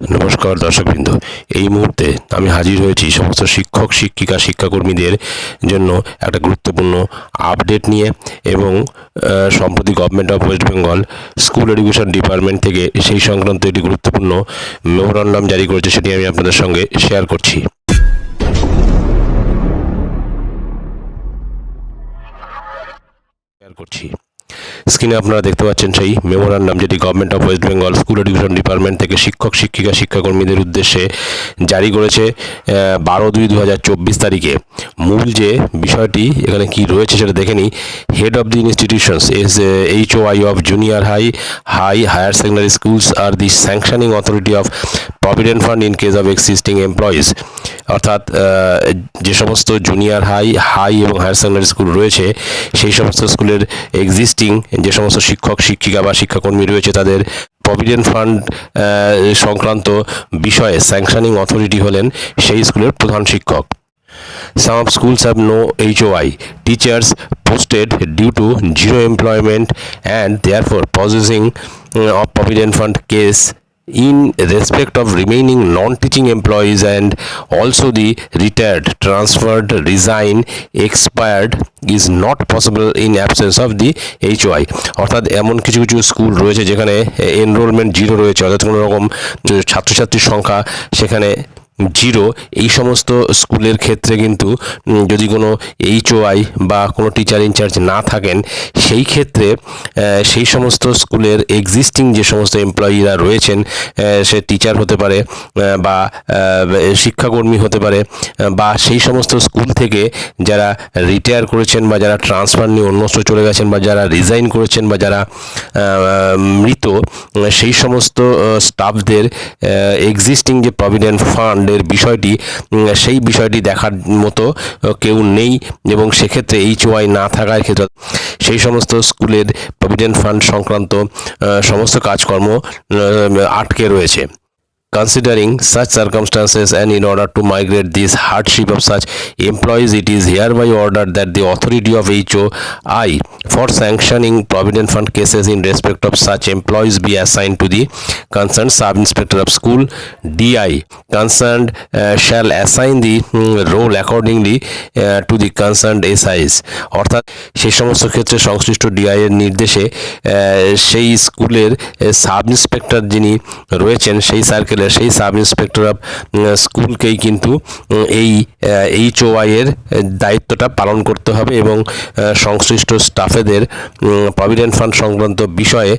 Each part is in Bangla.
নমস্কার দর্শকবৃন্দ। এই মুহূর্তে আমি হাজির হয়েছি সমস্ত শিক্ষক, শিক্ষিকা, শিক্ষাকর্মীদের জন্য একটা গুরুত্বপূর্ণ আপডেট নিয়ে এবং সম্প্রতি government of West Bengal school education department থেকে সেই সংক্রান্ত একটি গুরুত্বপূর্ণ মেমোরান্ডাম জারি করেছে, সেটি আমি আপনাদের সঙ্গে শেয়ার করছি। শেয়ার করছি। স্ক্রিনে আপনারা দেখতে পাচ্ছেন সেই মেমোরান্ডাম যেটি government of West Bengal school education department থেকে শিক্ষক, শিক্ষিকা, শিক্ষাকর্মীদের উদ্দেশ্যে জারি করেছে বারো দুই দু তারিখে। মূল যে বিষয়টি এখানে কি রয়েছে সেটা দেখে নিই। Head of the institutions S H O I of junior high high higher secondary schools or the sanctioning authority of provident fund in case of existing employees অর্থাৎ যে সমস্ত জুনিয়র হাই হাই এবং হায়ার সেকেন্ডারি স্কুল রয়েছে, সেই সমস্ত স্কুলের এক্সিস্টিং যে সমস্ত শিক্ষক, শিক্ষিকা বা শিক্ষাকর্মী রয়েছে তাদের প্রভিডেন্ট ফান্ড সংক্রান্ত বিষয়ে স্যাংশনিং অথরিটি হলেন সেই স্কুলের প্রধান শিক্ষক। Some of schools have no H Y teachers posted due to zero employment and there for processing of provident fund case in respect of remaining non-teaching employees and also the retired, transferred, resign, expired is not possible in absence of the HOI. অর্থাৎ এমন কিছু কিছু স্কুল রয়েছে যেখানে এনরোলমেন্ট জিরো রয়েছে অর্থাৎ কোনো রকম ছাত্রছাত্রীর সংখ্যা সেখানে জিরো, এই সমস্ত স্কুলের ক্ষেত্রে কিন্তু যদি কোনো এইচওআই বা কোনো টিচার ইনচার্জ না থাকেন, সেই ক্ষেত্রে সেই সমস্ত স্কুলের এক্সিস্টিং যে সমস্ত এমপ্লয়িরা রয়েছেন সে টিচার হতে পারে বা শিক্ষাকর্মী হতে পারে বা সেই সমস্ত স্কুল থেকে যারা রিটায়ার করেছেন বা যারা ট্রান্সফার নিয়ে অন্যত্র চলে গেছেন বা যারা রিজাইন করেছেন বা যারা মৃত, সেই সমস্ত স্টাফদের এক্সিস্টিং যে প্রভিডেন্ট ফান্ডের বিষয়টি সেই বিষয়টি দেখার মতো কেউ নেই এবং সেক্ষেত্রে এইচ ওয়াই না থাকার ক্ষেত্রে সেই সমস্ত স্কুলের প্রভিডেন্ট ফান্ড সংক্রান্ত সমস্ত কাজকর্ম আটকে রয়েছে। Considering such circumstances and in order to migrate this hardship of such employees, it is hereby ordered that the authority of HOI for sanctioning provident fund cases in respect of such employees be assigned to the concerned sub-inspector of school DI. Concerned uh, shall assign the mm, role accordingly uh, to the concerned SIs. অর্থাৎ সেই সমস্ত ক্ষেত্রে সংশ্লিষ্ট নির্দেশে আহ, সেই স্কুলের সাব ইন্সপেক্টর যিনি রয়েছেন সেই সার্কেলের সেই সাব ইন্সপেক্টর অফ স্কুলকেই কিন্তু এই এইচ এর দায়িত্বটা পালন করতে হবে এবং সংশ্লিষ্ট স্টাফেদের প্রভিডেন্ট ফান্ড সংক্রান্ত বিষয়ে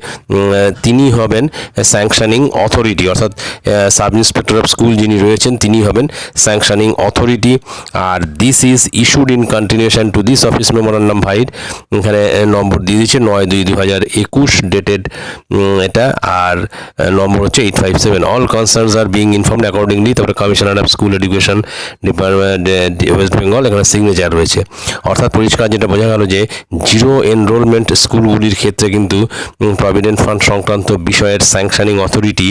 তিনি হবেন স্যাংশনিং অথরিটি, অর্থাৎ সাব ইন্সপেক্টর অফ স্কুল যিনি রয়েছেন, তিনি হবেন sanctioning authority. R this is issued in continuation to this office memorandum vide এখানে নম্বর দিয়ে দিচ্ছে নয় দুই দুই হাজার একুশ ডেটেড এটা। আর নম্বর হচ্ছে eight five seven all concerns are being informed accordingly তারপরে commissioner of school education department West Bengal এখানে সিগনেচার রয়েছে। অর্থাৎ পরিষ্কার যেটা বোঝা গেল যে জিরো এনরোলমেন্ট স্কুলগুলির ক্ষেত্রে কিন্তু প্রভিডেন্ট ফান্ড সংক্রান্ত বিষয়ের স্যাংশনিং অথরিটি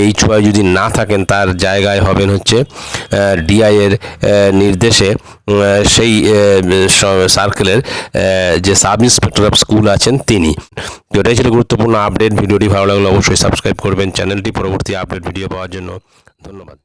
এই ছোঁয়ায় যদি না থাকেন, তার জায়গায় হবেন হচ্ছে ডিআই এর নির্দেশে সেই সার্কেলের যে সাব ইন্সপেক্টর অফ স্কুল আছেন তিনি। তো এটাই ছিল গুরুত্বপূর্ণ আপডেট ভিডিওটি ভালো লাগলে অবশ্যই সাবস্ক্রাইব করবেন। চ্যানেলটি পরবর্তী আপডেট ভিডিও পাওয়ার জন্য ধন্যবাদ।